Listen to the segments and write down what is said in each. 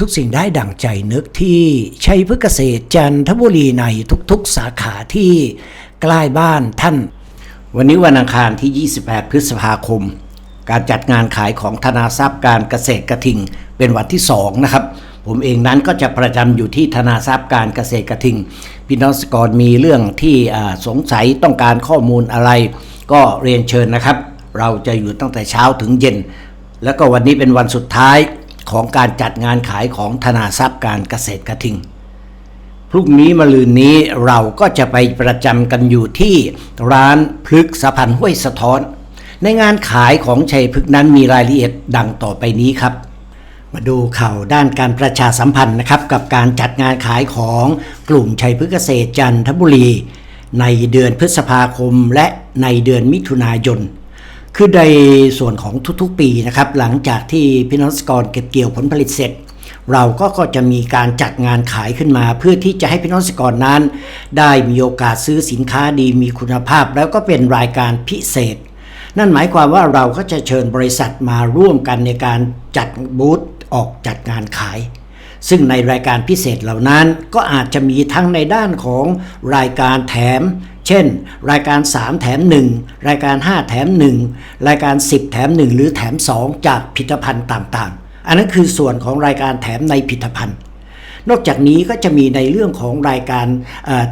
ทุกสิ่งได้ดั่งใจนึกที่ชัยพฤกษเกษตรจันทบุรีในทุกๆสาขาที่ใกล้บ้านท่าน วันนี้วันอังคารที่ 28 พฤษภาคม การจัดงานขายของธนาทรัพย์การเกษตรกระทิง เป็นวันที่ 2 นะครับ ผมเองนั้นก็จะประจำอยู่ที่ธนาทรัพย์การเกษตรกระทิง พี่น้องสกอรมีเรื่องที่สงสัยต้องการข้อมูลอะไร ก็เรียนเชิญนะครับ เราจะอยู่ตั้งแต่เช้าถึงเย็น แล้วก็วันนี้เป็นวันสุดท้าย ของการจัดงานขายของธนาทรัพย์การเกษตรกระทิง พรุ่งนี้มะรืนนี้เราก็จะไปประจำกันอยู่ที่ร้านพลึกสะพันห้วยสะท้อน ในงานขายของชัยพฤกนั้นมีรายละเอียดดังต่อไปนี้ครับมาดูข่าวด้านการประชาสัมพันธ์นะครับกับการจัดงานขายของกลุ่มชัยพฤกษ์เกษตรจันทบุรี ในเดือนพฤษภาคมและในเดือนมิถุนายน คือในส่วนของทุกๆปีนะครับ หลังจากที่พี่น้องเกรเก็บเกี่ยวผลผลิตเสร็จ เราก็ก็จะมีการจัดงานขายขึ้นมา เพื่อที่จะให้พี่น้องเกษตรกรนั้น ได้มีโอกาสซื้อสินค้าดีมีคุณภาพ แล้วก็เป็นรายการพิเศษ นั่นหมายความว่าเราก็จะเชิญบริษัทมาร่วมกันในการจัดบูธออกจัดงานขายซึ่งในรายการพิเศษเหล่านั้นก็อาจจะมีทั้งในด้านของรายการแถม เช่น รายการ 3 แถม 1 รายการ 5 แถม 1 รายการ 10 แถม 1 หรือแถม 2 จากผลิตภัณฑ์ต่างๆ อันนั้นคือส่วนของรายการแถมในผลิตภัณฑ์ นอกจากนี้ก็จะมีในเรื่องของรายการ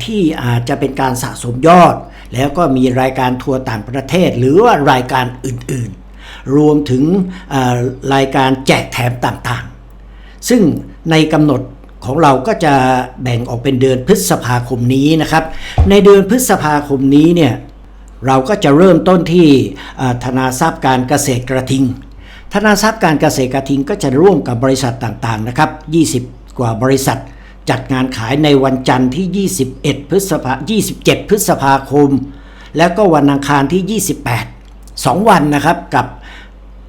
ที่อาจจะเป็นการสะสมยอด แล้วก็มีรายการทัวร์ต่างประเทศ หรือว่ารายการอื่นๆ รวมถึงรายการแจกแถมต่างๆ ซึ่งในกำหนด ของเราก็จะแบ่งออกเป็นเดือนพฤษภาคมนี้นะครับ ในเดือนพฤษภาคมนี้เนี่ยเราก็จะเริ่มต้นที่ธนาทรัพย์การเกษตรกระทิง ธนาทรัพย์การเกษตรกระทิงก็จะร่วมกับบริษัทต่างๆนะครับ 20 กว่าบริษัท จัดงานขายในวันจันทร์ที่ 21 พฤษภา 27 พฤษภาคม แล้วก็วันอังคารที่ 28 2 วันนะครับกับ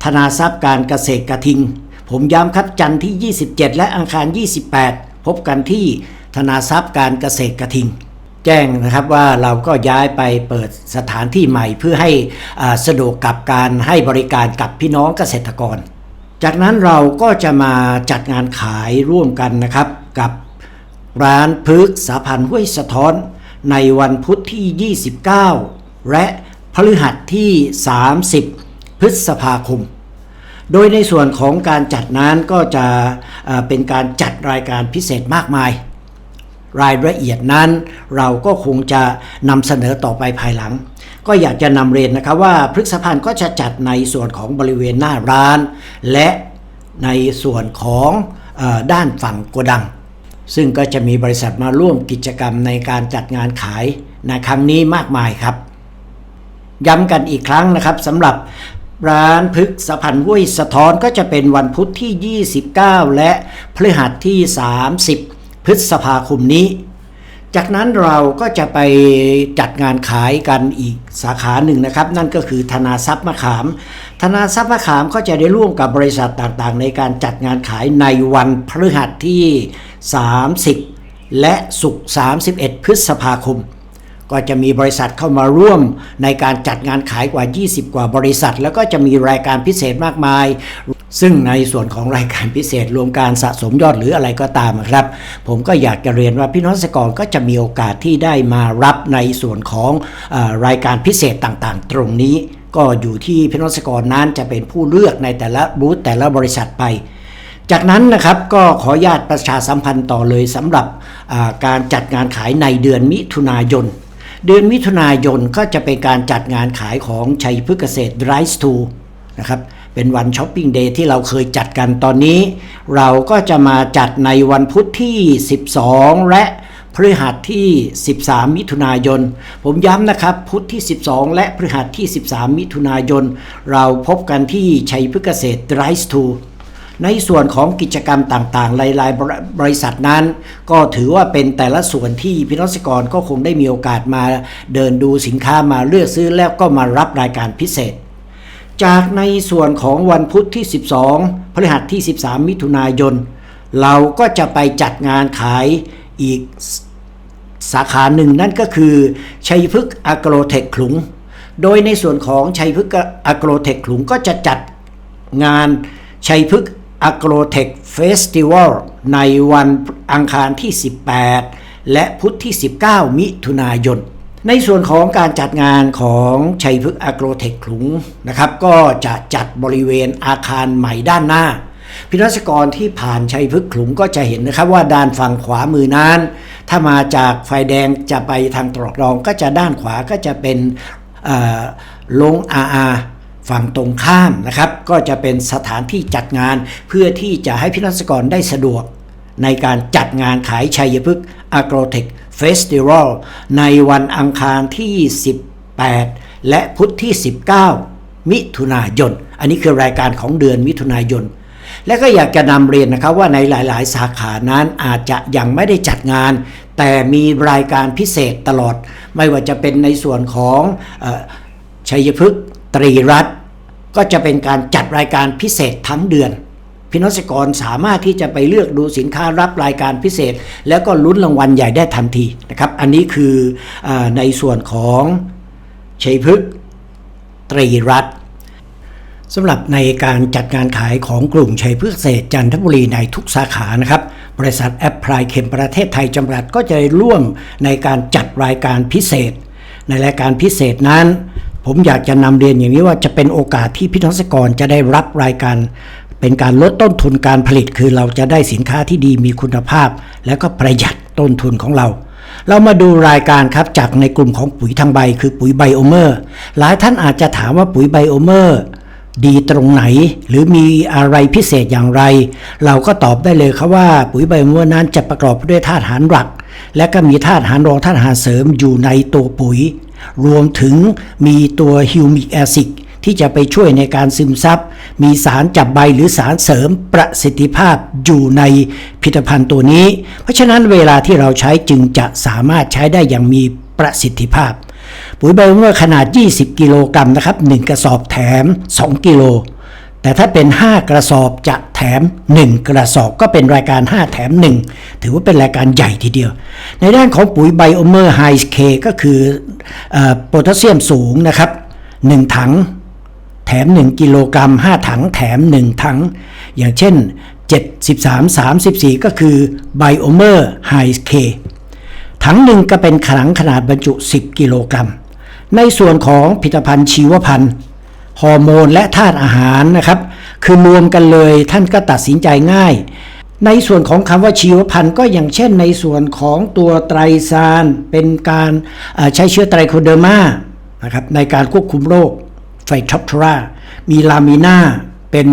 ธนาทรัพย์การเกษตรกระทิง ผมย้ำครับจันทร์ที่ 27 และอังคาร 28 พบกันที่ธนาทรัพย์การเกษตรกระทิง แจ้งนะครับว่าเราก็ย้ายไปเปิดสถานที่ใหม่เพื่อให้สะดวกกับการให้บริการกับพี่น้องเกษตรกร จากนั้นเราก็จะมาจัดงานขายร่วมกันนะครับกับร้านพฤกษาพันห้วยสะท้อนในวันพุธที่ 29 และพฤหัสที่ 30 พฤษภาคม โดยในส่วนของการจัดนั้นก็จะเป็นการจัดรายการพิเศษมากมาย รายละเอียดนั้นเราก็คงจะนำเสนอต่อไปภายหลัง ก็อยากจะนำเรียนนะครับว่าพฤกษพันธ์ก็จะจัดในส่วนของบริเวณหน้าร้าน และในส่วนของอด้านฝั่งโกดัง ซึ่งก็จะมีบริษัทมาร่วมกิจกรรมในการจัดงานขายในครั้งนี้มากมายครับย้ำกันอีกครั้งนะครับสำหรับ ร้านพฤกษพันธ์ห้วยสะท้อนก็จะเป็นวันพุธที่ 29 และพฤหัสที่ 30 พฤษภาคมนี้ จากนั้นเราก็จะไปจัดงานขายกันอีกสาขาหนึ่งนะครับ นั่นก็คือธนาทรัพย์มะขาม ธนาทรัพย์มะขามก็จะได้ร่วมกับบริษัทต่างๆ ในการจัดงานขายในวันพฤหัสที่ 30 และศุกร์31 พฤษภาคม ก็จะมีบริษัทเข้ามาร่วมในการจัดงานขายกว่า 20 กว่าบริษัท แล้วก็จะมีรายการพิเศษมากมาย ซึ่งในส่วนของรายการพิเศษรวมการสะสมยอดหรืออะไรก็ตามครับ ผมก็อยากจะเรียนว่าพี่น้องเกรก็จะมีโอกาสที่ได้มารับในส่วนของอรายการพิเศษต่างๆ ตรงนี้ ก็อยู่ที่พี่น้องเกรนั้นจะเป็นผู้เลือกในแต่ละบูธแต่ละบริษัทไปจากนั้นนะครับก็ขอญาตประชาสัมพันธ์ต่อเลยสำหรับการจัดงานขายในเดือนมิถุนายน เดือนมิถุนายนก็จะเป็นการจัดงานขายของชัยพฤกษ์เกษตร Rise to นะครับเป็นวันช้อปปิ้งเดย์ที่เราเคยจัดกันตอนนี้ เราก็จะมาจัดในวันพุธที่ 12 และพฤหัสที่ 13 มิถุนายน ผมย้ำนะครับ พุธที่ 12 และพฤหัสที่ 13 มิถุนายน เราพบกันที่ชัยพฤกษ์เกษตร Rise to ในส่วนของกิจกรรมต่างๆหลายๆบริษัทนั้น ก็ถือว่าเป็นแต่ละส่วนที่พี่น้องเกรก็คงได้มีโอกาสมาเดินดูสินค้ามาเลือกซื้อแล้วก็มารับรายการพิเศษ จากในส่วนของวันพุธที่ 12 พฤหัสที่ 13 มิถุนายน เราก็จะไปจัดงานขายอีกสาขาหนึ่งนั่นก็คือ ชัยพฤกษ์อ g โกรเทคขลุง โดยในส่วนของชัยพฤกษ์อ g โกรเทคขลุงก็จะจัดงานชัยพฤกษ์ Agrotech Festival ในวันอังคารที่ 18 และพุธที่ 19 มิถุนายน ในส่วนของการจัดงานของชัยพฤกษ์ Agrotech ขลุงนะครับ ก็จะจัดบริเวณอาคารใหม่ด้านหน้าพิรัชกรที่ผ่านชัยพฤกษ์ขลุงก็จะเห็นนะครับว่าด้านฝั่งขวามือนั้น ถ้ามาจากไฟแดงจะไปทางตรอกรองก็จะด้านขวาก็จะเป็นเอ่อลงอาอา ฝั่งตรงข้ามนะครับก็จะเป็นสถานที่จัดงานเพื่อที่จะให้พิรัชกรได้สะดวก ในการจัดงานขายชัยพฤกษ์ Agrotech Festival ในวันอังคารที่ 18 และพุธที่ 19 มิถุนายน อันนี้คือรายการของเดือนมิถุนายน และก็อยากจะนำเรียนนะครับว่าในหลาย ๆ สาขานั้นอาจจะยังไม่ได้จัดงาน แต่มีรายการพิเศษตลอด ไม่ว่าจะเป็นในส่วนของอชัยพฤกษ์ตรีรัตน์ ก็จะเป็นการจัดรายการพิเศษทั้งเดือนพี่น้องเกรกรสามารถที่จะไปเลือกดูสินค้ารับรายการพิเศษ แล้วก็ลุ้นรางวัลใหญ่ได้ทันทีนะครับ อันนี้คืออในส่วนของชัยพฤกษ์ตรีรัตนสำหรับในการจัดงานขายของกลุ่มชัยพฤกษเกษจันทบุรีในทุกสาขานะครับ บริษัทแอปพลายเข็มประเทศไทยจำกัดก็จะร่วมในการจัดรายการพิเศษ ในรายการพิเศษนั้น ผมอยากจะนำเรียนอย่างนี้ว่าจะเป็นโอกาสที่พี่น้องเกษตรกรจะได้รับรายการ เป็นการลดต้นทุนการผลิต คือเราจะได้สินค้าที่ดีมีคุณภาพ แล้วก็ประหยัดต้นทุนของเรา เรามาดูรายการครับจากในกลุ่มของปุ๋ยทางใบ คือปุ๋ยไบโอเมอร์ หลายท่านอาจจะถามว่าปุ๋ยไบโอเมอร์ดีตรงไหนหรือมีอะไรพิเศษอย่างไร เราก็ตอบได้เลยครับว่าปุ๋ยไบโอเมอร์นั้นจะประกอบด้วยธาตุอาหารหลัก และก็มีธาตุอาหารรองธาตุอาหารเสริมอยู่ในตัวปุ๋ย รวมถึงมีตัวฮิวมิกแอซิดที่จะไปช่วยในการซึมซับ มีสารจับใบหรือสารเสริมประสิทธิภาพอยู่ในผลิตภัณฑ์ตัวนี้ เพราะฉะนั้นเวลาที่เราใช้จึงจะสามารถใช้ได้อย่างมีประสิทธิภาพ ปุ๋ยใบเมื่อขนาด 20 กิโลกรัมนะครับ 1 กระสอบแถม 2 กิโล แต่ถ้าเป็น 5 กระสอบจะแถม 1 กระสอบก็เป็นรายการ 5 แถม 1 ถือว่าเป็นรายการใหญ่ทีเดียว ในด้านของปุ๋ยไบโอเมอร์ไฮเคก็คือโพแทสเซียมสูงนะครับ 1 ถังแถม 1 กิโลกรัม 5 ถังแถม 1 ถัง อย่างเช่น 73 34 ก็คือไบโอเมอร์ไฮเคถังหนึ่งก็เป็นถังขนาดบรรจุ 10 กิโลกรัม ในส่วนของผลิตภัณฑ์ชีวพันธุ์ ฮอร์โมนและธาตุอาหารนะครับ คือรวมกันเลยท่านก็ตัดสินใจง่าย ในส่วนของคำว่าชีวพันธุ์ก็อย่างเช่นในส่วนของตัวไตรซานเป็นการใช้เชื้อไตรโคเดอร์มานะครับในการควบคุมโรคไฟทอปทรา มีลามิน่าเป็น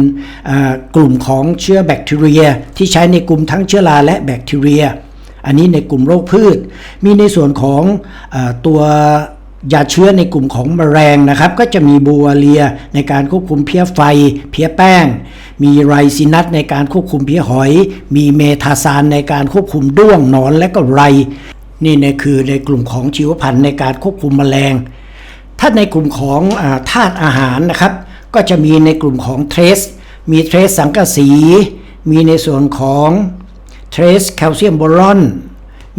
กลุ่มของเชื้อแบคทีเรีย ที่ใช้ในกลุ่มทั้งเชื้อราและแบคทีเรีย อันนี้ในกลุ่มโรคพืช มีในส่วนของอตัว ยาเชื้อในกลุ่มของแมลงนะครับ ก็จะมีบัวเลียในการควบคุมเพี้ยไฟ เพี้ยแป้ง มีไรซินัสในการควบคุมเพี้ยหอย มีเมทาซานในการควบคุมด้วงหนอนและก็ไร นี่เนี่ยคือในกลุ่มของชีวพันธุ์ในการควบคุมแมลง ถ้าในกลุ่มของอาธาตุอาหารนะครับ ก็จะมีในกลุ่มของเทรส มีเทรสสังกะสี มีในส่วนของเทรสแคลเซียมโบรอน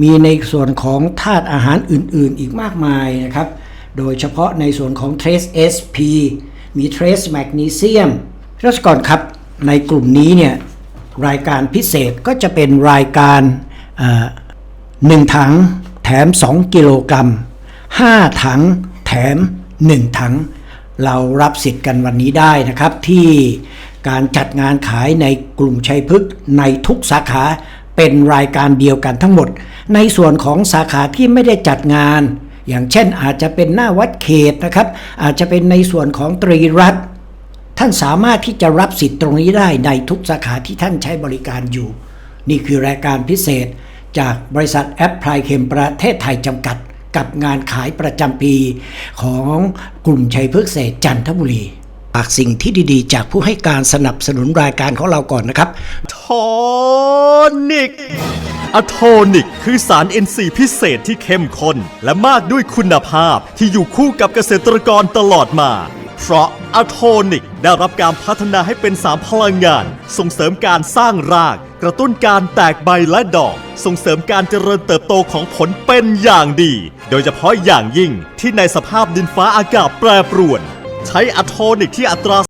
มีในส่วนของธาตุอาหารอื่นๆ อีกมากมายนะครับ โดยเฉพาะในส่วนของเทรส SP มีเทรสแมกนีเซียมรัศกรครับ ในกลุ่มนี้เนี่ยรายการพิเศษก็จะเป็นรายการหนึ่งถังแถม 2 กิโลกรัม 5 ถังแถม 1 ถัง เรารับสิทธิ์กันวันนี้ได้นะครับที่การจัดงานขายในกลุ่มชัยพฤกษ์ในทุกสาขา เป็นรายการเดียวกันทั้งหมด ในส่วนของสาขาที่ไม่ได้จัดงาน อย่างเช่นอาจจะเป็นหน้าวัดเขตนะครับ อาจจะเป็นในส่วนของตรีรัฐ ท่านสามารถที่จะรับสิทธิ์ตรงนี้ได้ในทุกสาขาที่ท่านใช้บริการอยู่ นี่คือรายการพิเศษจากบริษัทแอปพลายเคมประเทศไทยจำกัด กับงานขายประจำปีของกลุ่มชัยพฤกษเศษจันทบุรีฝากสิ่งที่ดีๆ จากผู้ให้การสนับสนุนรายการของเราก่อนนะครับโท นิกอะโทนิก คือสาร NC พิเศษที่เข้มข้น และมากด้วยคุณภาพที่อยู่คู่กับเกษตรกรตลอดมา เพราะอะโทนิกได้รับการพัฒนาให้เป็นสารพลังงาน ส่งเสริมการสร้างราก กระตุ้นการแตกใบและดอก ส่งเสริมการเจริญเติบโตของผลเป็นอย่างดี โดยเฉพาะอย่างยิ่งที่ในสภาพดินฟ้าอากาศแปรปรวน ใช้อะโทนิกที่อัตรา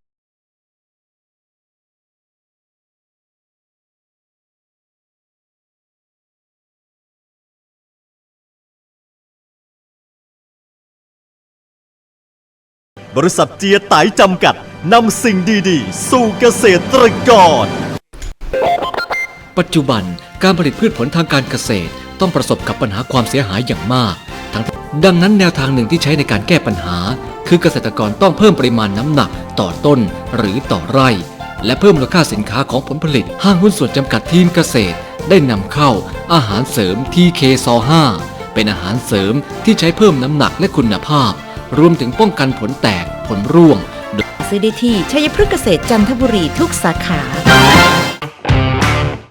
บริษัทเจียไตจำกัดนำสิ่งดีๆ สู่เกษตรกร ปัจจุบันการผลิตพืชผลทางการเกษตร ต้องประสบกับปัญหาความเสียหายอย่างมาก ทั้งดังนั้นแนวทางหนึ่งที่ใช้ในการแก้ปัญหา คือเกษตรกรต้องเพิ่มปริมาณน้ำหนักต่อต้นหรือต่อไร่ และเพิ่มมูลค่าสินค้าของผลผลิต ห้างหุ้นส่วนจำกัดทีมเกษตร ได้นำเข้าอาหารเสริม TK ซ5เป็นอาหารเสริมที่ใช้เพิ่มน้ำหนักและคุณภาพ รวมถึงป้องกันผลแตกผลร่วง ซื้อได้ที่ชัยพฤกษเกษตรจันทบุรีทุกสาขา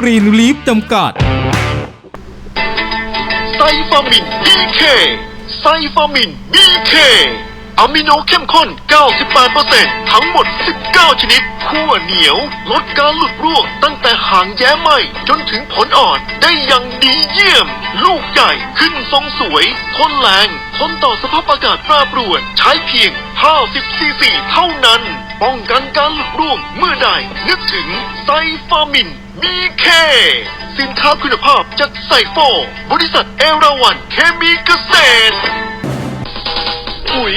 กรีนลีฟจำกัด ไซฟามิน BK ไซฟามิน BK อะมิโนเข้มข้น 98%ทั้งหมด 19 ชนิดขั้วเหนียว ลดการหลุดร่วงตั้งแต่หางแย้ไหมจนถึงผลอ่อนได้อย่างดีเยี่ยม ลูกใหญ่ขึ้นทรงสวย ทนแรงทนต่อสภาพอากาศแปรปรวน ใช้เพียง 50 ซีซีเท่านั้น ป้องกันการหลุดร่วงเมื่อใด นึกถึงไซฟามิน BK สินค้าคุณภาพจากไซโฟ บริษัทเอราวันเคมีเกษตร ปุ๋ย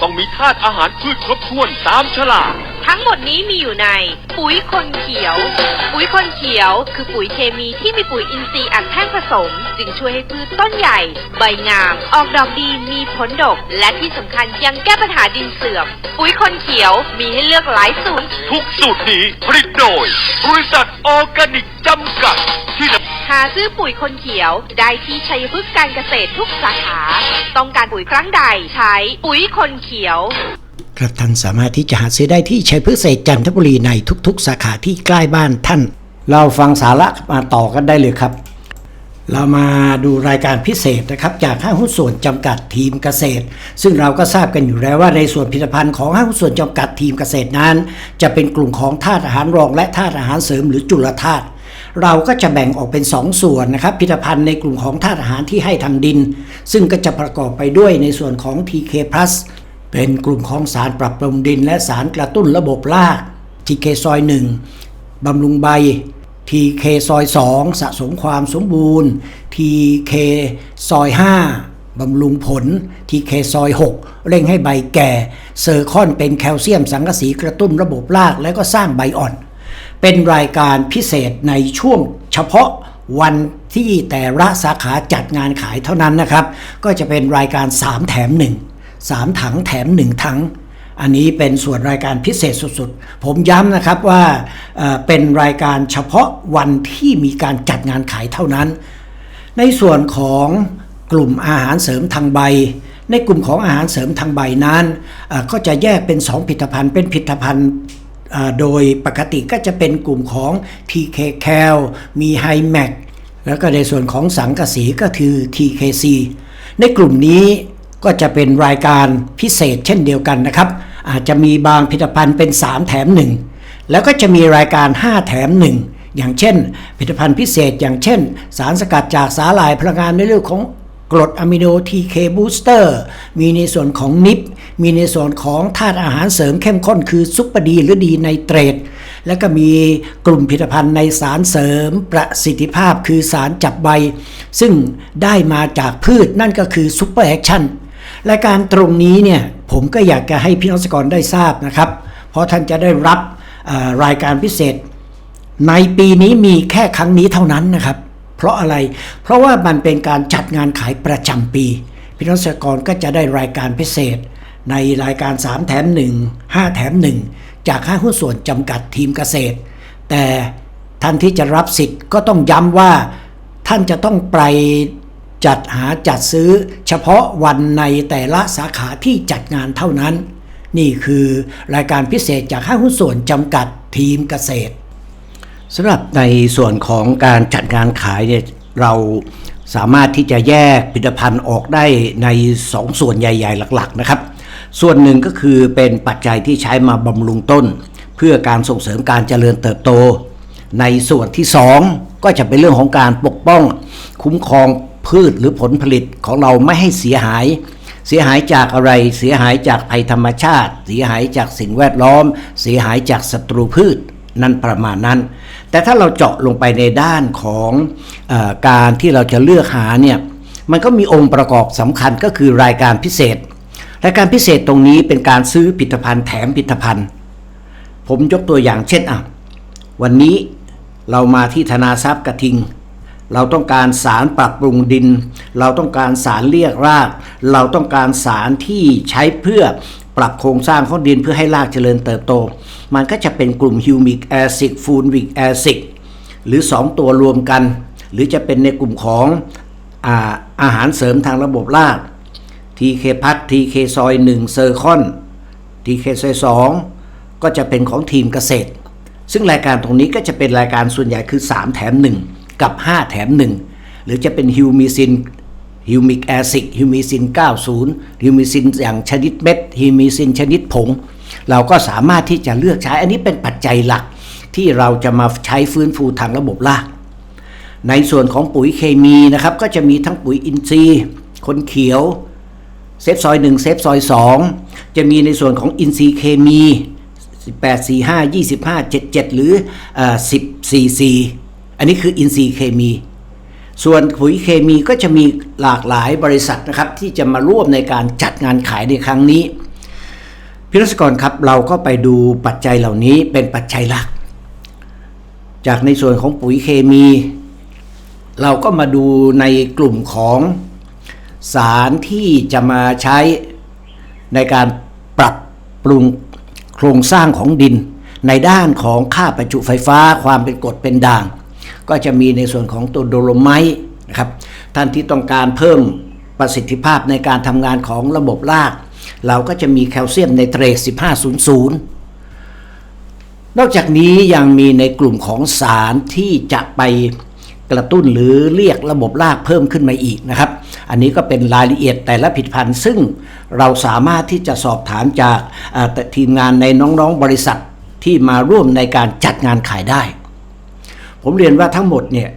ต้องมีธาตุอาหารพืชครบถ้วนตามฉลาก ทั้งหมดนี้มีอยู่ใน ปุ๋ยคนเขียว ปุ๋ยคนเขียวคือปุ๋ยเคมีที่มีปุ๋ยอินทรีย์อัดแท่งผสม จึงช่วยให้พืชต้นใหญ่ ใบงาม ออกดอกดีมีผลดก และที่สำคัญยังแก้ปัญหาดินเสื่อม ปุ๋ยคนเขียวมีให้เลือกหลายสูตร ทุกสูตรนี้ผลิตโดย บริษัทออร์แกนิกจำกัดที่นำ หาซื้อปุ๋ยคนเขียว ได้ที่ชัยพฤกษ์การเกษตรทุกสาขา ต้องการปุ๋ยครั้งใดใช้ปุ๋ยคนเขียว ครับท่านสามารถที่จะหาซื้อได้ที่ชัยพฤกษ์เกษตรจันทบุรีในทุกๆ สาขาที่ใกล้บ้านท่าน เราฟังสาระมาต่อกันได้เลยครับ เรามาดูรายการพิเศษนะครับ จากห้างหุ้นส่วนจำกัดทีมเกษตร ซึ่งเราก็ทราบกันอยู่แล้วว่าในส่วนผลิตภัณฑ์ของห้างหุ้นส่วนจำกัดทีมเกษตรนั้น จะเป็นกลุ่มของธาตุอาหารรองและธาตุอาหารเสริมหรือจุลธาตุ เราก็จะแบ่งออกเป็น2ส่วนนะครับผลิตภัณฑ์ในกลุ่มของธาตุอาหารที่ให้ทางดิน ซึ่งก็จะประกอบไปด้วยในส่วนของ TK เป็นกลุ่มของสารปรับปรุงดิน และสารกระตุ้นระบบราก TK ซอย1บำรุงใบ TK ซอย2สะสมความสมบูรณ์ TK ซอย5บำรุงผล TK ซอย 6 เร่งให้ใบแก่ เซอร์คอนเป็นแคลเซียมสังกะสีกระตุ้นระบบราก และก็สร้างใบอ่อน เป็นรายการพิเศษในช่วงเฉพาะวันที่แต่ละสาขาจัดงานขายเท่านั้นนะครับ ก็จะเป็นรายการ 3 แถม 1 3 ถังแถม 1 ถัง อันนี้เป็นส่วนรายการพิเศษสุดๆ ผมย้ำนะครับว่าเป็นรายการเฉพาะวันที่มีการจัดงานขายเท่านั้น ในส่วนของกลุ่มอาหารเสริมทางใบ ในกลุ่มของอาหารเสริมทางใบนั้น ก็จะแยกเป็น 2 ผลิตภัณฑ์ เป็นผลิตภัณฑ์ โดยปกติก็จะเป็นกลุ่มของ TK Cal มี High Mac แล้วก็ในส่วนของสังกะสีก็คือ TKC ในกลุ่มนี้ก็จะเป็นรายการพิเศษเช่นเดียวกันนะครับ อาจจะมีบางผลิตภัณฑ์เป็น 3 แถม 1 แล้วก็จะมีรายการ 5 แถม 1 อย่างเช่น ผลิตภัณฑ์พิเศษ อย่างเช่น สารสกัดจากสาหร่ายพลังงานในเรื่องของ กรดอะมิโน TK Booster มีในส่วนของนิปมีในส่วนของธาตุอาหารเสริมเข้มข้นคือซุปเปอร์ดีหรือดีไนเตรตแล้วก็มีกลุ่มผลิตภัณฑ์ในสารเสริมประสิทธิภาพคือสารจับใบ ซึ่งได้มาจากพืชนั่นก็คือซุปเปอร์แอคชั่นรายการตรงนี้เนี่ยผมก็อยากจะให้พี่น้องสกรได้ทราบนะครับ เพราะท่านจะได้รับรายการพิเศษ ในปีนี้มีแค่ครั้งนี้เท่านั้นนะครับ เพราะอะไร เพราะว่ามันเป็นการจัดงานขายประจำปี พี่น้องเกษตรกรก็จะได้รายการพิเศษ ในรายการ 3 แถม 1 5 แถม 1 จากห้างหุ้นส่วนจำกัดทีมเกษตร แต่ท่านที่จะรับสิทธิ์ก็ต้องย้ำว่าท่านจะต้องไปจัดหาจัดซื้อเฉพาะวันในแต่ละสาขาที่จัดงานเท่านั้น นี่คือรายการพิเศษจากห้างหุ้นส่วนจำกัดทีมเกษตร สำหรับในส่วนของการจัดงานขายเนี่ยเราสามารถที่จะแยกผลิตภัณฑ์ออกได้ใน2ส่วนใหญ่ ๆ หลักๆนะครับ ส่วนหนึ่งก็คือเป็นปัจจัยที่ใช้มาบำรุงต้น เพื่อการส่งเสริมการเจริญเติบโต ในส่วนที่ 2 ก็จะเป็นเรื่องของการปกป้อง คุ้มครองพืชหรือผลผลิตของเราไม่ให้เสียหาย เสียหายจากอะไรเสียหายจากภัยธรรมชาติ เสียหายจากสิ่งแวดล้อม เสียหายจากศัตรูพืช นั่นประมาณนั้น แต่ถ้าเราเจาะลงไปในด้านของออการที่เราจะเลือกหาเนี่ยมันก็มีองค์ประกอบสำคัญก็คือรายการพิเศษ รายการพิเศษตรงนี้เป็นการซื้อผลิตภัณฑ์แถมผลิตภัณฑ์ ผมยกตัวอย่างเช่นอะวันนี้เรามาที่ธนาทรัพย์กระทิง เราต้องการสารปรับปรุงดิน เราต้องการสารเรียกราก เราต้องการสารที่ใช้เพื่อ ปรับโครงสร้างของดินเพื่อให้รากเจริญเติบโต มันก็จะเป็นกลุ่มฮิวมิกแอซิดฟูลวิกแอซิดหรือ 2 ตัวรวมกัน หรือจะเป็นในกลุ่มของอาอาหารเสริมทางระบบราก TK พัท TK ซอย1เซอร์คอน TK ซอย2ก็จะเป็นของทีมเกษตร ซึ่งรายการตรงนี้ก็จะเป็นรายการส่วนใหญ่คือ 3 แถม 1 กับ 5 แถม 1 หรือจะเป็นฮิวมิซิน ฮิวมิกแอซิดฮิวมิซิน 90 ฮิวมิซินอย่างชนิดเม็ดฮิวมิซินชนิดผง เราก็สามารถที่จะเลือกใช้ อันนี้เป็นปัจจัยหลักที่เราจะมาใช้ฟื้นฟูทางระบบราก ในส่วนของปุ๋ยเคมีนะครับ ก็จะมีทั้งปุ๋ยอินทรีย์คนเขียวเซฟซอย1เซฟซอย 2 จะมีในส่วนของอินทรีย์เคมี 18 45 25 77 หรืออ10 44 อันนี้คืออินทรีย์เคมี ส่วนปุ๋ยเคมีก็จะมีหลากหลายบริษัทนะครับที่จะมาร่วมในการจัดงานขายในครั้งนี้พิรศกรครับเราก็ไปดูปัจจัยเหล่านี้เป็นปัจจัยหลัก จากในส่วนของปุ๋ยเคมี เราก็มาดูในกลุ่มของสารที่จะมาใช้ในการปรับปรุงโครงสร้างของดิน ในด้านของค่าประจุไฟฟ้า ความเป็นกรดเป็นด่าง ก็จะมีในส่วนของตัวโดโลไมต์นะครับท่านที่ต้องการเพิ่มประสิทธิภาพในการทำงานของระบบราก เราก็จะมีแคลเซียมในเทรด1500 นอกจากนี้ยังมีในกลุ่มของสารที่จะไปกระตุ้นหรือเรียกระบบรากเพิ่มขึ้นมาอีกนะครับ อันนี้ก็เป็นรายละเอียดแต่ละผลิตภัณฑ์ซึ่งเราสามารถที่จะสอบถามจากทีมงานในน้องๆบริษัทที่มาร่วมในการจัดงานขายได้ ผมเรียนว่าทั้งหมดเนี่ย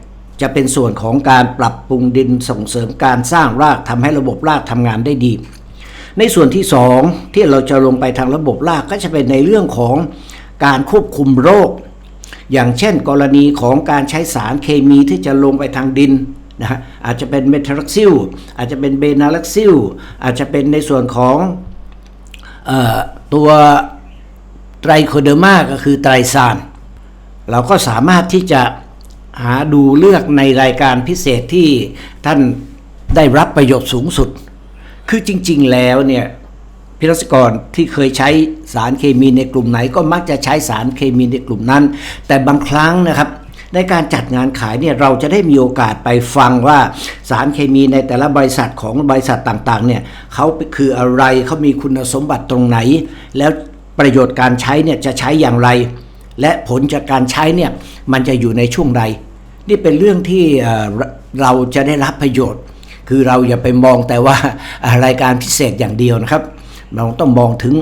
จะเป็นส่วนของการปรับปรุงดินส่งเสริมการสร้างรากทำให้ระบบรากทำงานได้ดี ในส่วนที่สองที่เราจะลงไปทางระบบรากก็จะเป็นในเรื่องของการควบคุมโรค อย่างเช่น กรณีของการใช้สารเคมีที่จะลงไปทางดินนะฮะอาจจะเป็นเมทรักซิลอาจจะเป็นเบนารักซิลอาจจะเป็นในส่วนของออตัวไตรโคเดอร์มาก็คือไตรซาน เราก็สามารถที่จะหาดูเลือกในรายการพิเศษที่ท่านได้รับประโยชน์สูงสุด คือจริง ๆ แล้วเนี่ยพิรัศกรที่เคยใช้สารเคมีในกลุ่มไหน ก็มักจะใช้สารเคมีในกลุ่มนั้น แต่บางครั้งนะครับในการจัดงานขายเนี่ยเราจะได้มีโอกาสไปฟังว่าสารเคมีในแต่ละบริษัทของบริษัทต่างๆเนี่ยเขาคืออะไรเขามีคุณสมบัติตรงไหน แล้วประโยชน์การใช้เนี่ยจะใช้อย่างไร และผลจากการใช้เนี่ยมันจะอยู่ในช่วงใด นี่เป็นเรื่องที่เราจะได้รับประโยชน์ คือเราอย่าไปมองแต่ว่ารายการพิเศษอย่างเดียวนะครับ เราต้องมองถึง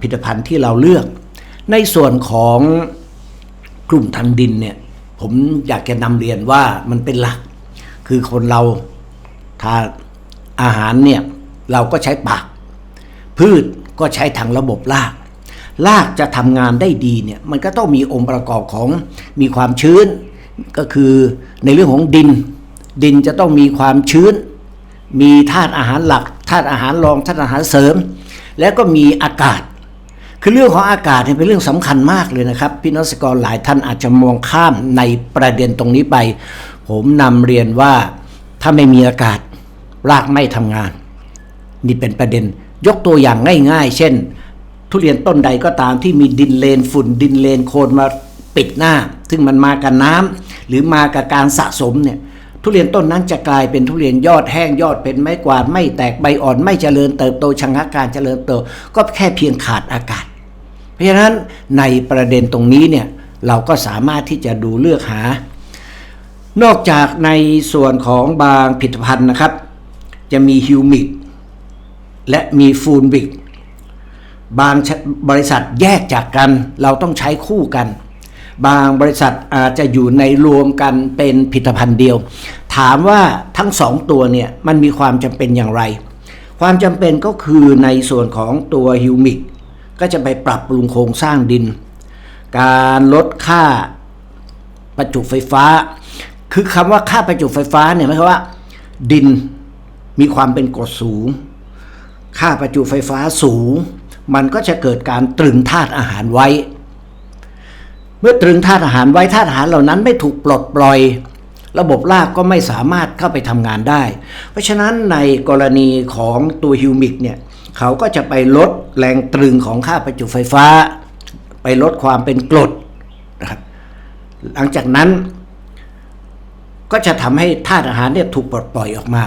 ผลิตภัณฑ์ที่เราเลือก ในส่วนของกลุ่มทางดินเนี่ยผมอยากจะนำเรียนว่ามันเป็นหลัก คือคนเราทานอาหารเนี่ยเราก็ใช้ปาก พืชก็ใช้ทางระบบราก รากจะทำงานได้ดีเนี่ยมันก็ต้องมีองค์ประกอบของมีความชื้น ก็คือในเรื่องของดิน ดินจะต้องมีความชื้น มีธาตุอาหารหลักธาตุอาหารรองธาตุอาหารเสริม แล้วก็มีอากาศ คือเรื่องของอากาศเนี่ยเป็นเรื่องสำคัญมากเลยนะครับ พี่นสกรหลายท่านอาจจะมองข้ามในประเด็นตรงนี้ไป ผมนำเรียนว่าถ้าไม่มีอากาศรากไม่ทำงาน นี่เป็นประเด็นยกตัวอย่างง่าย ๆ เช่น ทุเรียนต้นใดก็ตามที่มีดินเลนฝุ่นดินเลนโคลนมาปิดหน้า ซึ่งมันมากับน้ำหรือมากับการสะสมเนี่ยทุเรียนต้นนั้นจะกลายเป็นทุเรียนยอดแห้งยอดเป็นไม้กวาดไม่แตกใบอ่อนไม่เจริญเติบโตชะงักการเจริญเติบโตก็แค่เพียงขาดอากาศ เพราะฉะนั้นในประเด็นตรงนี้เนี่ยเราก็สามารถที่จะดูเลือกหา นอกจากในส่วนของบางผลิตภัณฑ์นะครับ จะมีฮิวมิกและมีฟูลบิก บางบริษัทแยกจากกัน เราต้องใช้คู่กัน บางบริษัทอาจจะอยู่ในรวมกันเป็นผลิตภัณฑ์เดียว ถามว่าทั้งสองตัวเนี่ยมันมีความจำเป็นอย่างไร ความจำเป็นก็คือในส่วนของตัวฮิวมิกก็จะไปปรับปรุงโครงสร้างดิน การลดค่าประจุไฟฟ้า คือคำว่าค่าประจุไฟฟ้าเนี่ยหมายความว่า ดินมีความเป็นกรดสูง ค่าประจุไฟฟ้าสูง มันก็จะเกิดการตรึงธาตุอาหารไว้ เมื่อตรึงธาตุอาหารไว้ธาตุอาหารเหล่านั้นไม่ถูกปลดปล่อย ระบบรากก็ไม่สามารถเข้าไปทำงานได้ เพราะฉะนั้นในกรณีของตัวฮิวมิกเนี่ยเขาก็จะไปลดแรงตรึงของค่าประจุไฟฟ้า ไปลดความเป็นกรดนะครับหลังจากนั้นก็จะทำให้ธาตุอาหารเนี่ยถูกปลดปล่อยออกมา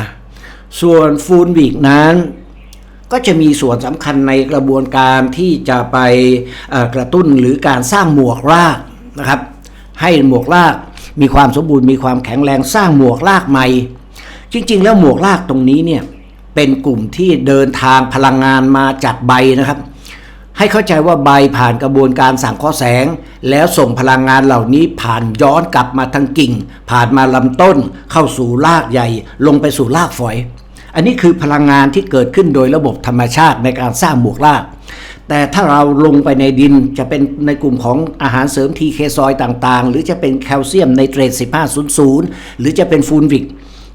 ส่วนฟูลวิกนั้น ก็จะมีส่วนสำคัญในกระบวนการที่จะไปกระตุ้นหรือการสร้างหมวกรากนะครับให้หมวกรากมีความสมบูรณ์มีความแข็งแรงสร้างหมวกรากใหม่ จริง ๆ แล้วหมวกรากตรงนี้เนี่ยเป็นกลุ่มที่เดินทางพลังงานมาจากใบนะครับ ให้เข้าใจว่าใบผ่านกระบวนการสั่งข้อแสง แล้วส่งพลังงานเหล่านี้ผ่านย้อนกลับมาทางกิ่ง ผ่านมาลำต้น เข้าสู่รากใหญ่ ลงไปสู่รากฝอย อันนี้คือพลังงานที่เกิดขึ้นโดยระบบธรรมชาติในการสร้างหมวกรากแต่ถ้าเราลงไปในดินจะเป็นในกลุ่มของอาหารเสริมทีเคซอยต่างๆ หรือจะเป็นแคลเซียมไนเตรต1500 หรือจะเป็นฟูลวิก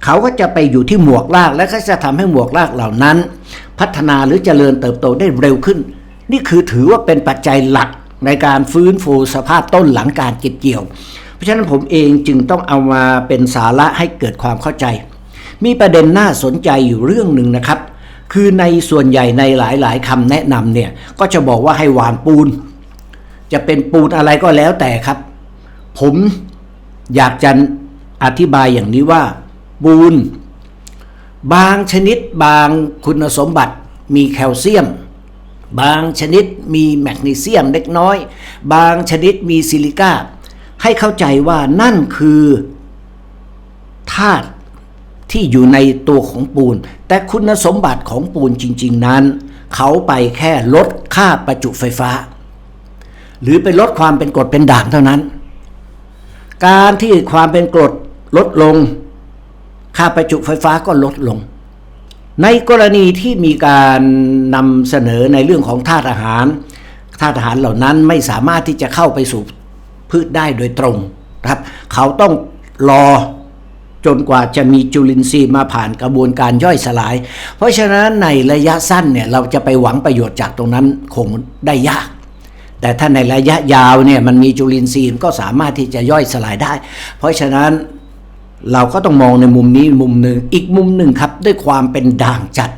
เขาก็จะไปอยู่ที่หมวกราก และก็จะทำให้หมวกรากเหล่านั้น พัฒนาหรือเจริญเติบโตได้เร็วขึ้น นี่คือถือว่าเป็นปัจจัยหลักในการฟื้นฟูสภาพต้นหลังการเก็บเกี่ยว เพราะฉะนั้นผมเองจึงต้องเอามาเป็นสาระให้เกิดความเข้าใจ มีประเด็นน่าสนใจอยู่เรื่องหนึ่งนะครับ คือในส่วนใหญ่ในหลายๆคำแนะนำเนี่ยก็จะบอกว่าให้หวานปูน จะเป็นปูนอะไรก็แล้วแต่ครับ ผมอยากจะอธิบายอย่างนี้ว่าปูน บางชนิดบางคุณสมบัติมีแคลเซียม บางชนิดมีแมกนีเซียมเล็กน้อย บางชนิดมีซิลิก้าให้เข้าใจว่านั่นคือธาตุ ที่อยู่ในตัวของปูน แต่คุณสมบัติของปูนจริง ๆ นั้น เขาไปแค่ลดค่าประจุไฟฟ้า หรือไปลดความเป็นกรดเป็นด่างเท่านั้น การที่ความเป็นกรดลดลง ค่าประจุไฟฟ้าก็ลดลง ในกรณีที่มีการนำเสนอในเรื่องของธาตุอาหารธาตุอาหารเหล่านั้นไม่สามารถที่จะเข้าไปสู่พืชได้โดยตรงนะครับ เขาต้องรอ จนกว่าจะมีจุลินทรีย์มาผ่านกระบวนการย่อยสลาย เพราะฉะนั้นในระยะสั้นเนี่ยเราจะไปหวังประโยชน์จากตรงนั้นคงได้ยาก แต่ถ้าในระยะยาวเนี่ยมันมีจุลินทรีย์ก็สามารถที่จะย่อยสลายได้ เพราะฉะนั้นเราก็ต้องมองในมุมนี้มุมหนึ่งอีกมุมหนึ่งครับด้วยความเป็นด่างจัด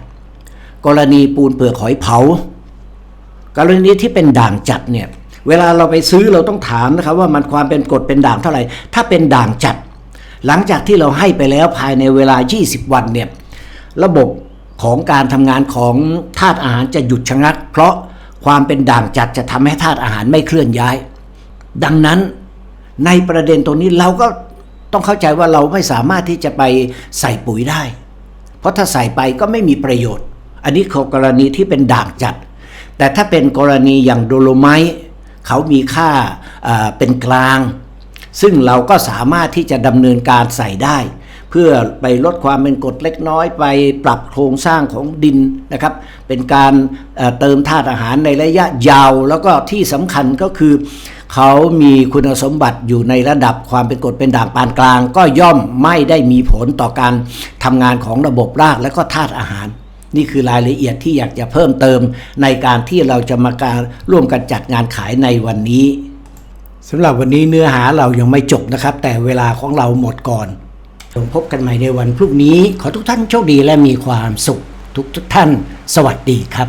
กรณีปูนเปลือกหอยเผา กรณีที่เป็นด่างจัดเนี่ยเวลาเราไปซื้อเราต้องถามนะครับว่ามันความเป็นกรดเป็นด่างเท่าไหร่ ถ้าเป็นด่างจัด หลังจากที่เราให้ไปแล้วภายในเวลา 20 วันเนี่ยระบบของการทำงานของธาตุอาหารจะหยุดชะงัก เพราะความเป็นด่างจัดจะทำให้ธาตุอาหารไม่เคลื่อนย้าย ดังนั้นในประเด็นตรงนี้เราก็ต้องเข้าใจว่าเราไม่สามารถที่จะไปใส่ปุ๋ยได้ เพราะถ้าใส่ไปก็ไม่มีประโยชน์ อันนี้คือกรณีที่เป็นด่างจัด แต่ถ้าเป็นกรณีอย่างโดโลไมต์เขามีค่าเอ่อเป็นกลาง ซึ่งเราก็สามารถที่จะดำเนินการใส่ได้ เพื่อไปลดความเป็นกรดเล็กน้อยไปปรับโครงสร้างของดินนะครับ เป็นการเอ่อเติมธาตุอาหารในระยะยาว แล้วก็ที่สำคัญก็คือ เขามีคุณสมบัติอยู่ในระดับความเป็นกรดเป็นด่างปานกลาง ก็ย่อมไม่ได้มีผลต่อการทำงานของระบบรากและก็ธาตุอาหารนี่คือรายละเอียดที่อยากจะเพิ่มเติมในการที่เราจะมาการร่วมกันจัดงานขายในวันนี้ สำหรับวันนี้เนื้อหาเรายังไม่จบนะครับ แต่เวลาของเราหมดก่อนพบกันใหม่ในวันพรุ่งนี้ ขอทุกท่านโชคดีและมีความสุขทุกทุกท่าน สวัสดีครับ